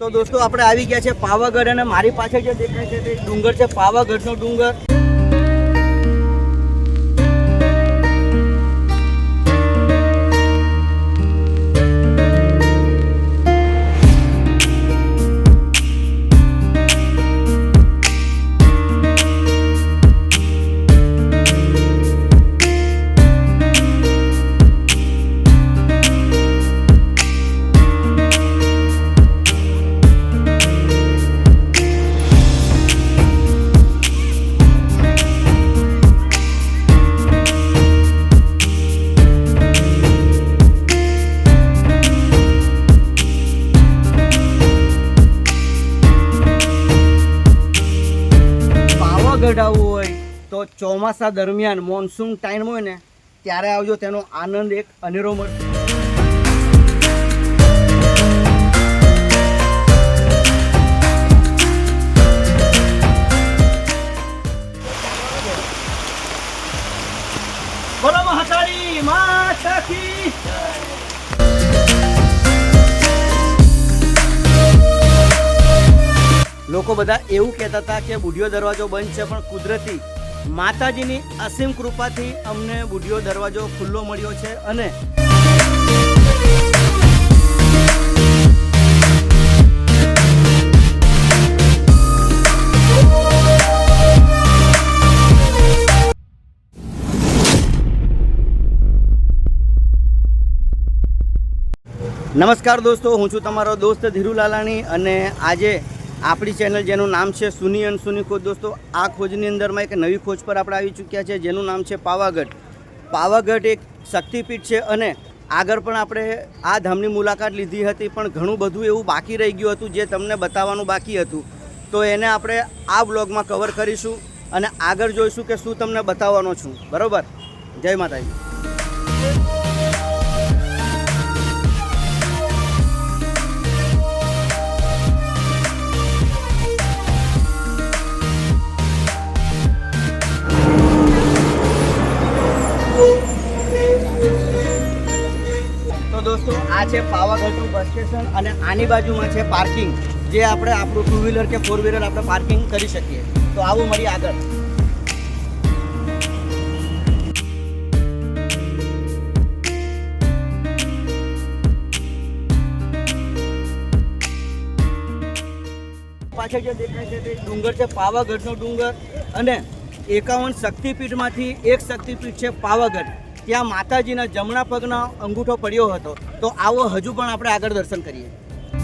તો દોસ્તો, આપણે આવી ગયા છે પાવાગઢ અને મારી પાછળ જે દેખાય છે તે ડુંગર છે, પાવાગઢનો ડુંગર. પાવાગઢ આવવું હોય તો ચોમાસા દરમિયાન મોન્સૂન ટાઈમ હોય ને, ત્યારે આવજો, તેનો આનંદ એક અનેરો મળશે. લોકો બધા એવું કહેતા હતા કે બુઢિયો દરવાજો બંધ છે, પણ કુદરતી માતાજીની અસીમ કૃપાથી અમને બુઢિયો દરવાજો ખુલ્લો મળ્યો છે અને નમસ્કાર દોસ્તો, હું છું તમારો દોસ્ત ધીરુ લાલાણી અને આજે આપણી ચેનલ જેનું નામ છે સુની અન સુની ખોજ. દોસ્તો, આ ખોજની અંદરમાં એક નવી ખોજ પર આપણે આવી ચૂક્યા છે, જેનું નામ છે પાવાગઢ. પાવાગઢ એક શક્તિપીઠ છે અને આગળ પણ આપણે આ ધામની મુલાકાત લીધી હતી, પણ ઘણું બધું એવું બાકી રહી ગયું હતું, જે તમને બતાવવાનું બાકી હતું. તો એને આપણે આ બ્લોગમાં કવર કરીશું અને આગળ જોઈશું કે શું તમને બતાવવાનો છું. બરાબર? જય માતાજી. તો દોસ્તો, આ છે પાવાગઢનું બસ સ્ટેશન અને આની બાજુમાં છે પાર્કિંગ જે આપણે આપણું ટુ વ્હીલર કે ફોર વ્હીલર આપણે પાર્કિંગ કરી શકીએ. તો આવું મળીએ આગળ. પાછળ જે ડુંગર છે, પાવાગઢનો ડુંગર અને એકાવન શક્તિપીઠમાંથી એક શક્તિપીઠ છે પાવાગઢ. ત્યાં માતાજીના જમણા પગનો અંગૂઠો પડ્યો હતો. તો આવો હજુ પણ આપણે આગળ દર્શન કરીએ.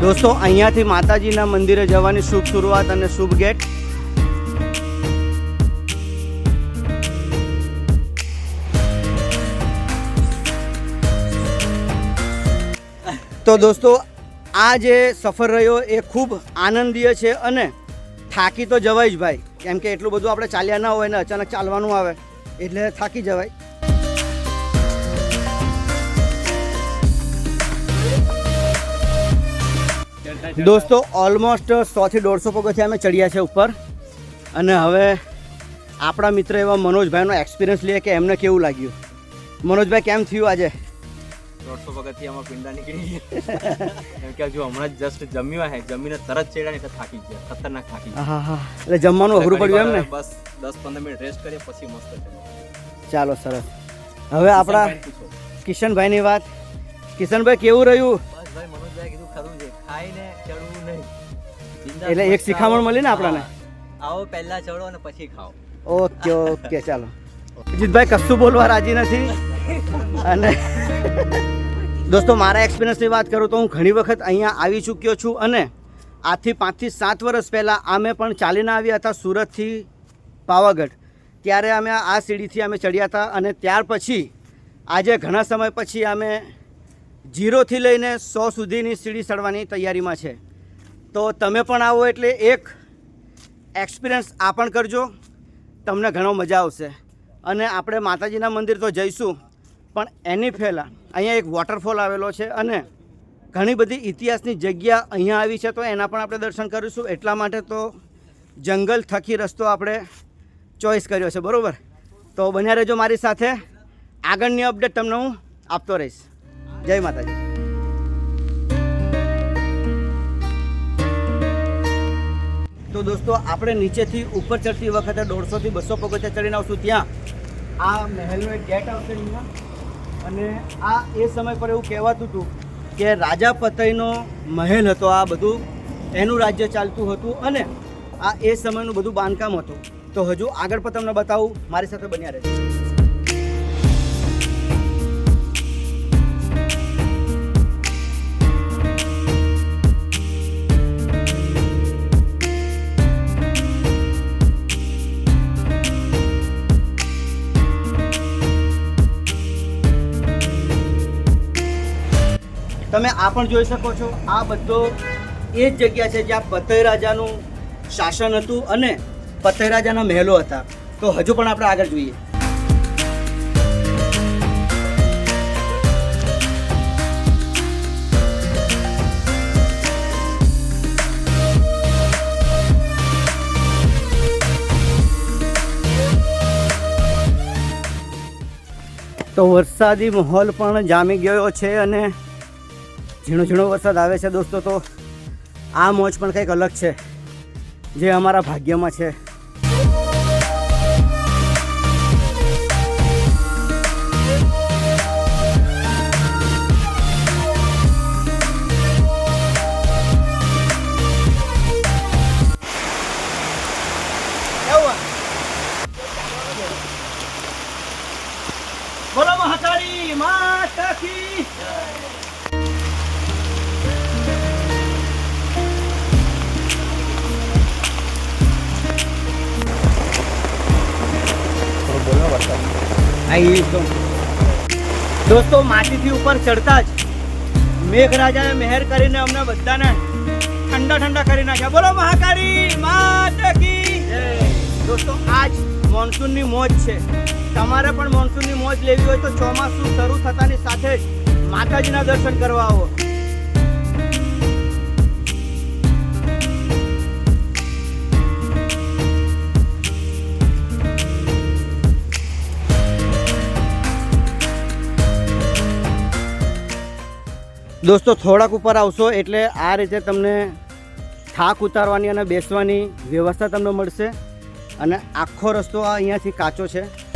દોસ્તો, અહીંયાથી માતાજીના મંદિરે જવાની શુભ શરૂઆત અને શુભ ગેટ. તો દોસ્તો, આ જે સફર રહ્યો એ ખૂબ આનંદીય છે અને થાકી તો જવાય જ ભાઈ. કેમ કે એટલું બધું આપણે ચાલ્યા ના હોય ને અચાનક ચાલવાનું આવે, એટલે થાકી જવાય. દોસ્તો ઓલમોસ્ટ સોથી દોઢસો પગથિયા અમે ચડ્યા છે ઉપર. અને હવે આપણા મિત્ર એવા મનોજભાઈનો એક્સપિરિયન્સ લઈએ કે એમને કેવું લાગ્યું? મનોજભાઈ, કેમ થયું આજે? દોઢસો પગથિયામાં પિંડા નીકળી કેમ કે હજુ હમણાં જ જસ્ટ જમ્યું હે. જમીને તરત ચડ્યા ને એટલે થાકી ગયા. ખતરનાક થાકી એટલે જમવાનું અઘરું પડ્યું એમ ને? બસ દસ પંદર મિનિટ રેસ્ટ કરીએ પછી મસ્ત ચાલો સરસ. હવે આપણા. કિશનભાઈની વાત. કિશનભાઈ કેવું રહ્યું? બસ ભાઈ મનોજભાઈ કીધું ખરું છે ખાઈને ચડવું નહીં. એટલે એક શિખામણ. મળી ને આપણાને? આવો પહેલા ચડો અને પછી ખાઓ. ઓકે ઓકે ચાલો. જીતભાઈ કશું બોલવા રાજી નથી. અને દોસ્તો, મારા એક્સપિરિયન્સની વાત કરું તો હું ઘણી વખત અહીંયા આવી ચૂક્યો છું અને આજથી પાંચથી સાત વર્ષ પહેલાં અમે પણ ચાલીને આવ્યા હતા સુરતથી પાવાગઢ. ત્યારે અમે આ સીડીથી અમે ચડ્યા હતા અને ત્યાર પછી, આજે ઘણા સમય પછી અમે જીરોથી લઈને સો સુધીની સીડી ચડવાની તૈયારીમાં છે. તો તમે પણ આવો એટલે એક એક્સપિરિયન્સ આ પણ કરજો. તમને ઘણો મજા આવશે. અને આપણે માતાજીના મંદિર તો જઈશું. પણ એની પહેલાં અહીંયા એક વોટરફોલ આવેલો છે અને ઘણી બધી ઇતિહાસની જગ્યા અહીંયા આવી છે, તો એના પણ આપણે દર્શન કરીશું. એટલા માટે તો જંગલ થકી રસ્તો આપણે ચોઈસ કર્યો છે, બરાબર? તો બન્યા રહેજો મારી સાથે. આગળની અપડેટ તમને હું આપતો રહીશ. જય માતાજી. તો દોસ્તો, આપણે નીચેથી ઉપર ચડતી વખતે દોઢસોથી બસો પગથિયા ચડીને આવશું ત્યાં. આ મહેલનો એક ગેટ આવશે અહીંયા. અને આ એ સમય પર એવું કહેવાતું હતું કે રાજા પતઈનો મહેલ હતો આ બધું, એનું રાજ્ય ચાલતું હતું અને આ એ સમયનું બધું બાંધકામ હતું. તો હજુ આગળ પણ તમને બતાવું, મારી સાથે બન્યા રહેજો. તમે આ પણ જોઈ શકો છો. આ બધો એ જ જગ્યા છે જ્યાં પતય રાજાનું શાસન હતું અને પતય રાજાના મહેલો હતા. તો હજુ પણ આપણે આગળ જોઈએ. તો વરસાદી માહોલ પણ જામી ગયો છે અને ઝીણો ઝીણો વરસાદ આવે છે દોસ્તો, તો આ મોજ પણ કંઈક અલગ છે, જે અમારા ભાગ્યમાં છે. આઈ તો. દોસ્તો, માટીથી ઉપર ચડતા જ મેઘરાજાએ મહેર કરીને અમને બધાને ઠંડા ઠંડા કરી નાખ્યા. બોલો મહાકાળી, માતા કી. દોસ્તો, આજ મોન્સૂનની મોજ છે. તમારે પણ મોન્સૂનની મોજ લેવી હોય તો ચોમાસું શરૂ થતાની સાથે જ માતાજીના દર્શન કરવા આવો. દોસ્તો, થોડાક ઉપર આવશો એટલે આ રીતે તમને થાક ઉતારવાની અને બેસવાની વ્યવસ્થા તમને મળશે. અને આખો રસ્તો આ અહીંયાથી કાચો છે.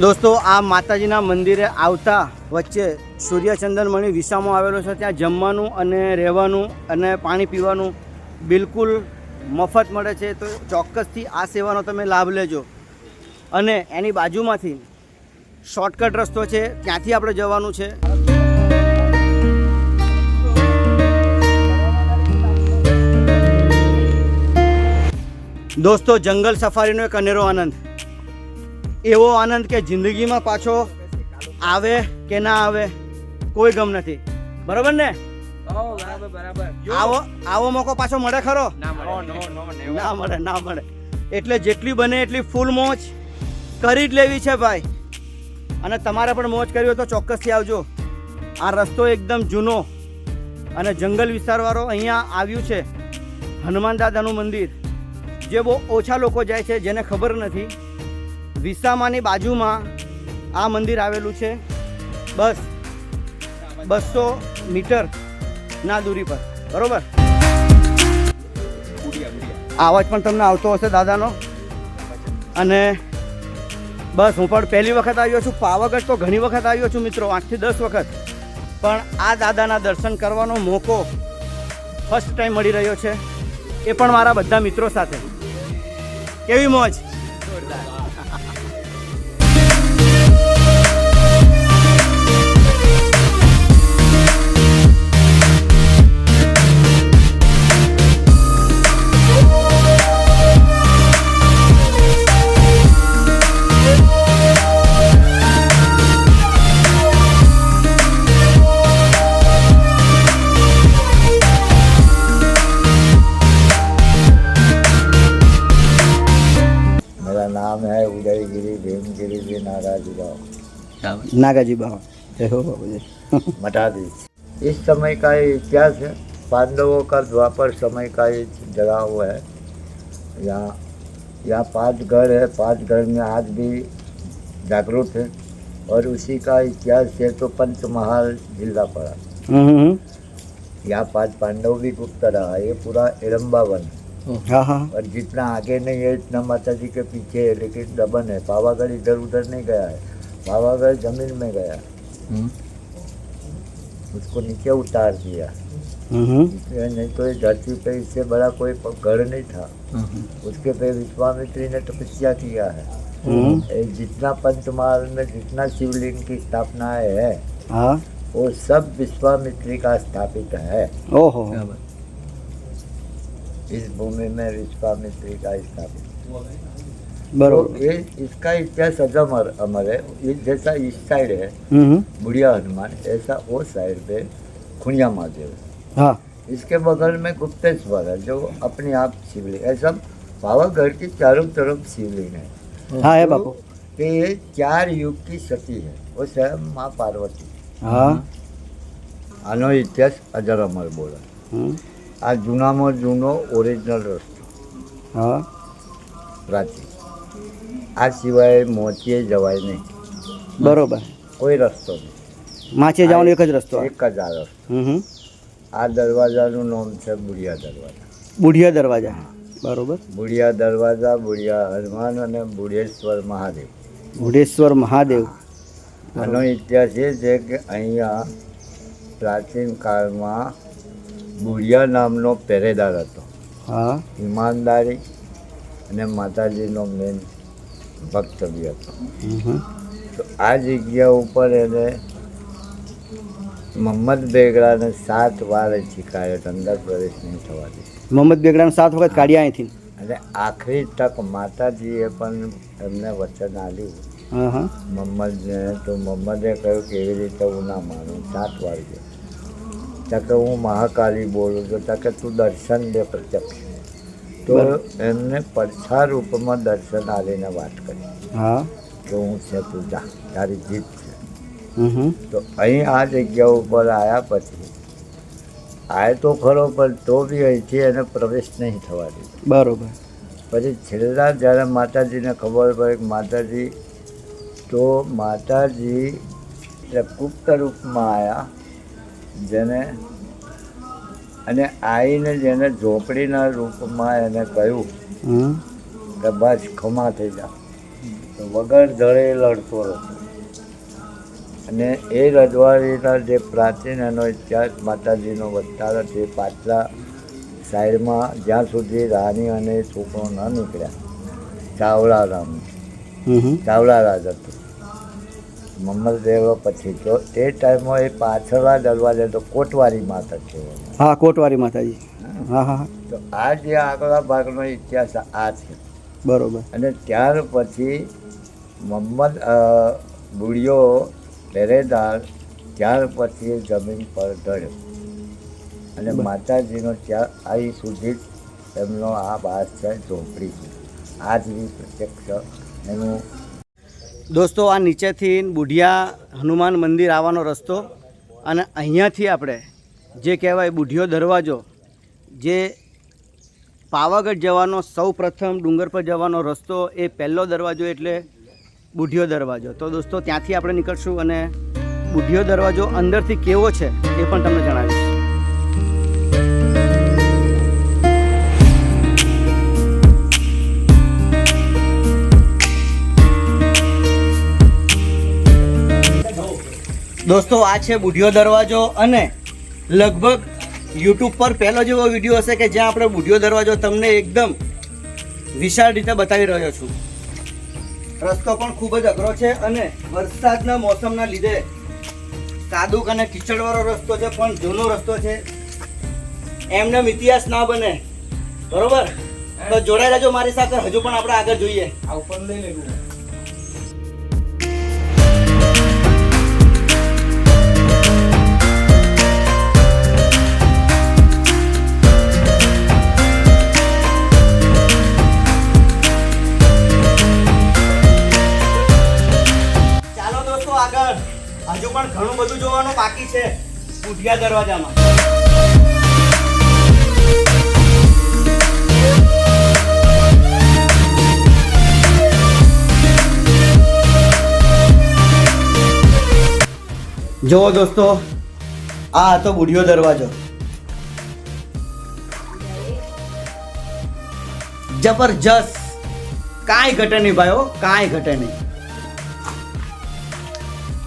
દોસ્તો, આ માતાજીના મંદિરે આવતા વચ્ચે સૂર્યચંદનમણી વિસામો આવેલો છે. ત્યાં જમવાનું અને રહેવાનું અને પાણી પીવાનું બિલકુલ મફત મળે છે. તો ચોક્કસથી આ સેવાનો તમે લાભ લેજો. અને એની બાજુમાંથી શોર્ટકટ રસ્તો છે. ત્યાંથી આપણે જવાનું છે. દોસ્તો, જંગલ સફારીનો એક અનેરો આનંદ. એવો આનંદ કે જિંદગીમાં પાછો આવે કે ના આવે કોઈ ગમ નથી. બરોબર ને? આવો આવો મોકો પાછો મળે ખરો? ના મળે ના મળે. એટલે જેટલી બને એટલી ફૂલ મોજ કરી જ લેવી છે ભાઈ. અને તમારે પણ મોજ કરવી હોય તો ચોક્કસથી આવજો. આ રસ્તો એકદમ જૂનો અને જંગલ વિસ્તારવાળો અહીંયા આવ્યું છે. હનુમાન દાદાનું મંદિર. જે બહુ ઓછા લોકો જાય છે જેને ખબર નથી. વિસામાની બાજુમાં આ મંદિર આવેલું છે. બસ બસો મીટરના દૂરી પર. બરોબર? આવાજ પણ તમને આવતો હશે દાદાનો. અને બસ હું પણ પહેલી વખત આવ્યો છું. પાવાગઢ તો ઘણી વખત આવ્યો છું મિત્રો, આઠથી દસ વખત. પણ આ દાદાના દર્શન કરવાનો મોકો ફર્સ્ટ ટાઈમ મળી રહ્યો છે. એ પણ મારા બધા મિત્રો સાથે. કેવી મોજ? જોરદાર बावन नागाजी जी। मटा दी इस समय का ये इतिहास है पांडवों का द्वापर समय का ये जगह हुआ है। यहाँ यहाँ पाँच घर है पाँच घर में आज भी जागरूक है। और उसी का इतिहास है तो पंचमहाल जिला पड़ा। हम्म, हम्म, हम्म। यहाँ पाँच पांडव भी गुप्त रहा ये पूरा इरम्बा वन हाँ, हाँ। और जितना आगे नहीं है इतना माता जी के पीछे है लेकिन दबन है। पावागढ़ इधर उधर नहीं गया है। पावागढ़ ज़मीन में गया। हम्म। उसको नीचे उतार दिया। हम्म। नहीं तो धरती पे इससे बड़ा कोई घर नहीं था। हम्म। उसके पे विश्वामित्री ने तपस्या किया है। जितना पंचमाल में जितना शिवलिंग की स्थापना है हाँ। वो सब विश्वामित्री का स्थापित है। ओहो। इस भूमि में विश्वामित्री का स्थापित બરોબર तो ये इसका इतिहास अजमर अमर है इस जैसा इस साइड है હમ હમ. बुढ़िया हनुमान ऐसा वो साइड पे खुनिया महादेव है। હા इसके बगल में गुप्तेश्वर है जो अपने आप शिवलिंग ऐसा पावागढ़ की चारों तरफ शिवलिंग है હા હે तो બાપુ कि ये चार युग की सती है वो स्वयं माँ पार्वती હા આનો ઇતિહાસ અજર અમર બોલે હમ. આ જૂનામાં જૂનો ઓરિજિનલ રસ્તો હા પ્રાચીન આ સિવાય મોચીએ જવાય નહીં. બરોબર. કોઈ રસ્તો નહીં. માચે જવાનો એક જ રસ્તો એક જ આ રસ્તો. આ દરવાજાનું નામ છે બુઢિયા દરવાજા. બુઢિયા દરવાજા. બરોબર. બુઢિયા દરવાજા બુડિયા હનુમાન અને બુઢેશ્વર મહાદેવ. બુઢેશ્વર મહાદેવ. આનો ઇતિહાસ એ છે કે અહીંયા પ્રાચીન કાળમાં બુઢિયા નામનો પહેરેદાર હતો. હા. ઈમાનદારી અને માતાજીનો મેન બી હતો. તો આ જગ્યા ઉપર એને મોહમ્મદ બેગડાને સાત વાર શીખાયો હતો, અંદર પ્રવેશ નહીં થવા દે મોહમ્મદ બેગડાને સાત વખત કાઢ્યા અહીંથી. અને આખરી તક માતાજીએ પણ એમને વચન આપ્યું. મોહમ્મદને તો મોહમ્મદે કહ્યું કે એવી રીતે હું ના માનું સાત વાર ગયો. તકે હું મહાકાલી બોલું છું તકે તું દર્શન દે પ્રત્યક્ષ. તો એમને પડછા રૂપમાં દર્શન આવીને વાત કરી. હા. કે હું છે પૂજા તારી જીત છે. તો અહીં આ જગ્યા ઉપર આવ્યા પછી આય તો ખરો પણ તો બી અહીંથી એને પ્રવેશ નહીં થવા દીધો. બરોબર. પછી છેલ્લા જ્યારે માતાજીને ખબર પડી કે માતાજી તો માતાજી એટલે ગુપ્ત રૂપમાં આવ્યા જેને અને આવીને જેને ઝોપડીના રૂપમાં એને કહ્યું કે બસ ખમા થઈ જા. તો વગર જળે લડતો હતો અને એ રજવાડીના જે પ્રાચીન એનો ઇતિહાસ માતાજીનો વસ્તાર તે પાછલા સાઈડમાં જ્યાં સુધી રાણી અને છોકરો ન નીકળ્યા ચાવડા રામ. ચાવડા રાજ હતું. મમ્મદ દેવો પછી તો એ ટાઈમમાં એ પાછળના દરવાજે તો કોટવારી માતા છે. હા કોટવારી માતાજી. હા. હા તો આ જે આગલા ભાગનો ઇતિહાસ આ છે. બરોબર. અને ત્યાર પછી મોહમ્મદ બુડિયો પહેરેદાર ત્યાર પછી જમીન પર ઢળ્યો અને માતાજીનો ત્યાં અહીં સુધી એમનો આ વાસ છે. ઝોપડી છે આજની પ્રત્યક્ષ એનું દોસ્તો, આ નીચેથી બુઢિયા હનુમાન મંદિર આવવાનો રસ્તો અને અહીંયાથી આપણે જે કહેવાય બુઢિયો દરવાજો, જે પાવાગઢ જવાનો સૌ પ્રથમ, ડુંગર પર જવાનો રસ્તો એ પહેલો દરવાજો એટલે બુઢિયો દરવાજો. તો દોસ્તો, ત્યાંથી આપણે નીકળશું અને બુઢિયો દરવાજો અંદરથી કેવો છે એ પણ તમને જણાવીશ. દોસ્તો, આ છે બુઢિયો દરવાજો અને લગભગ યુટ્યુબ પર પહેલો જેવો વીડિયો હશે કે જ્યાં આપણે બુઢિયો દરવાજો તમને એકદમ વિશાળ રીતે બતાવી રહ્યો છું. રસ્તો પણ ખૂબ જ અઘરો છે અને વરસાદના મોસમના લીધે કાદુક અને કીચડવાળો રસ્તો છે, પણ જૂનો રસ્તો છે. એમને ઇતિહાસ ના બને. બરોબર? તો જોડાઈ રહેજો મારી સાથે, હજુ પણ આપણે આગળ જોઈએ. આ ઉપર લઈ લેવું બુઢિયા દરવાજામાં. જુઓ દોસ્તો, આ હતો બુઢિયો દરવાજો. જબરજસ્ત. કાંઈ ઘટે નહીં ભાઈઓ, કાંઈ ઘટે નહીં.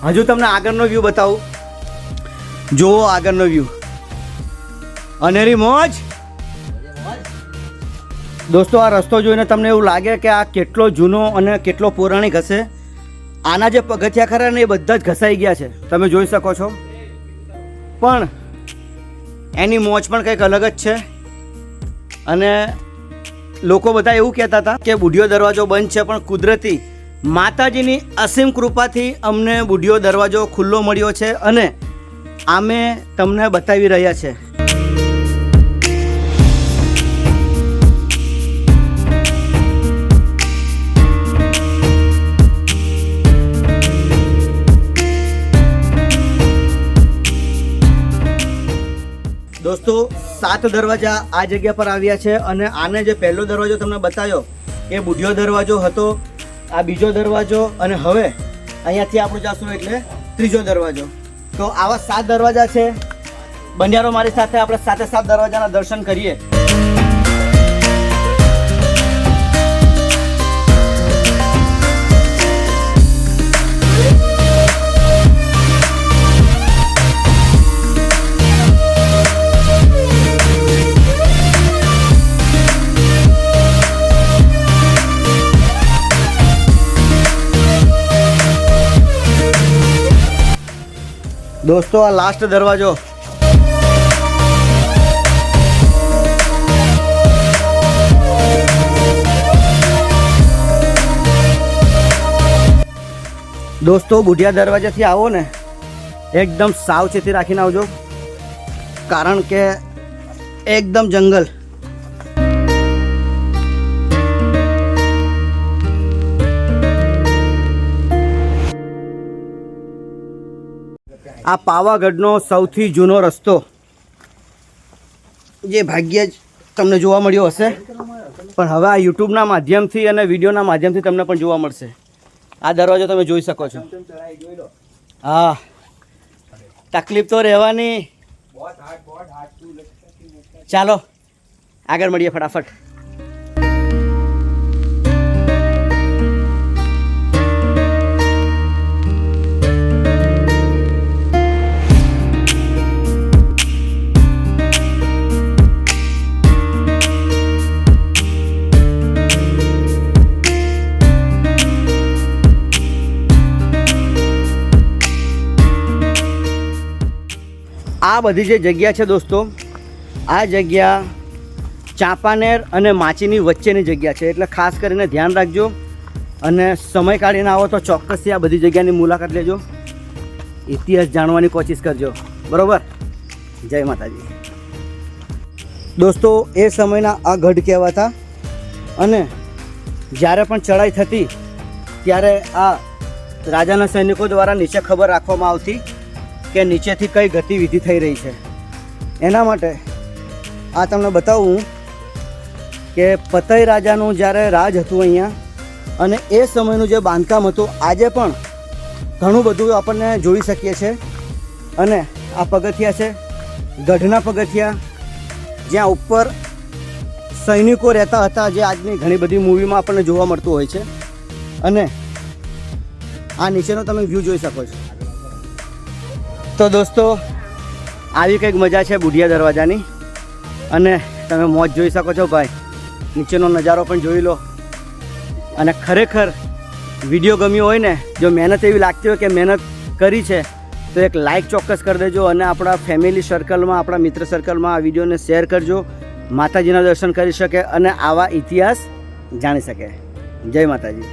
હજુ તમને આગળનો વ્યૂ બતાવું. જુઓ આગળનો વ્યૂ અનેરી મોજ? દોસ્તો, આ રસ્તો જોઈને તમને એવું લાગે કે આ કેટલો જૂનો અને કેટલો પૌરાણિક હશે? આના જે પગથિયા ખરા ને એ બધા જ ઘસાઈ ગયા છે. તમે જોઈ શકો છો. પણ એની મોજ પણ કંઈક અલગ જ છે. અને લોકો બધા એવું કહેતા હતા કે બુઢિયો દરવાજો બંધ છે, પણ કુદરતી માતાજીની અસીમ કૃપાથી અમને બુઢિયો દરવાજો ખુલ્લો મળ્યો છે અને આમે તમને બતાવી રહ્યા છે. દોસ્તો, સાત દરવાજા આ જગ્યા પર આવ્યા છે અને આને જે પહેલો દરવાજો તમને બતાવ્યો, એ બુઢિયો દરવાજો હતો, આ બીજો દરવાજો, અને હવે અહીંયાથી આપણે જશું એટલે ત્રીજો દરવાજો. તો આવા સાત દરવાજા છે. બંજારો મારી સાથે આપણે સાથે સાત દરવાજાના દર્શન કરીએ. દોસ્તો, આ લાસ્ટ દરવાજો. દોસ્તો, બુઢિયા દરવાજાથી આવો ને, એકદમ સાવચેતી રાખીને આવજો. કારણ કે એકદમ જંગલ. આ પાવાગઢનો સૌથી જૂનો રસ્તો. જે ભાગ્યે જ તમને જોવા મળ્યો હશે. પણ હવે આ યુટ્યુબના માધ્યમથી અને વિડીયોના માધ્યમથી તમને પણ જોવા મળશે. આ દરવાજો તમે જોઈ શકો છો. હા. તકલીફ તો રહેવાની. ચાલો, આગળ મળીએ ફટાફટ. આ બધી જે જગ્યા છે દોસ્તો, આ જગ્યા ચાંપાનેર અને માચીની વચ્ચેની જગ્યા છે. એટલે ખાસ કરીને ધ્યાન રાખજો અને સમય કાઢીને આવો તો ચોક્કસથી આ બધી જગ્યાની મુલાકાત લેજો. ઇતિહાસ જાણવાની કોશિશ કરજો. બરાબર? જય માતાજી. દોસ્તો, એ સમયના આ ગઢ કહેવાતા અને જ્યારે પણ ચડાઈ થતી, ત્યારે આ રાજાના સૈનિકો દ્વારા નીચે ખબર રાખવામાં આવતી કે નીચેથી કઈ ગતિવિધિ થઈ રહી છે. એના માટે આ તમને બતાવું કે પતઈ રાજાનું જ્યારે રાજ હતું અહીંયા, અને એ સમયનું જે બાંધકામ હતું, આજે પણ ઘણું બધું આપણને જોઈ શકીએ છીએ અને આ પગથિયા છે, ગઢના પગથિયા, જ્યાં ઉપર સૈનિકો રહેતા હતા, જે આજની ઘણી બધી મૂવીમાં આપણને જોવા મળતું હોય છે. અને આ નીચેનો તમે વ્યૂ જોઈ શકો છો. તો દોસ્તો, આવી કંઈક મજા છે બુઢિયા દરવાજાની. અને તમે મોજ જોઈ શકો છો ભાઈ. નીચેનો નજારો પણ જોઈ લો. અને ખરેખર વીડિયો ગમ્યો હોય ને, જો મહેનત એવી લાગતી હોય કે મહેનત કરી છે, તો એક લાઇક ચોક્કસ કરી દેજો અને આપણા ફેમિલી સર્કલમાં આપણા મિત્ર સર્કલમાં આ વિડીયોને શેર કરજો. માતાજીના દર્શન કરી શકે અને આવા ઇતિહાસ જાણી શકે. જય માતાજી.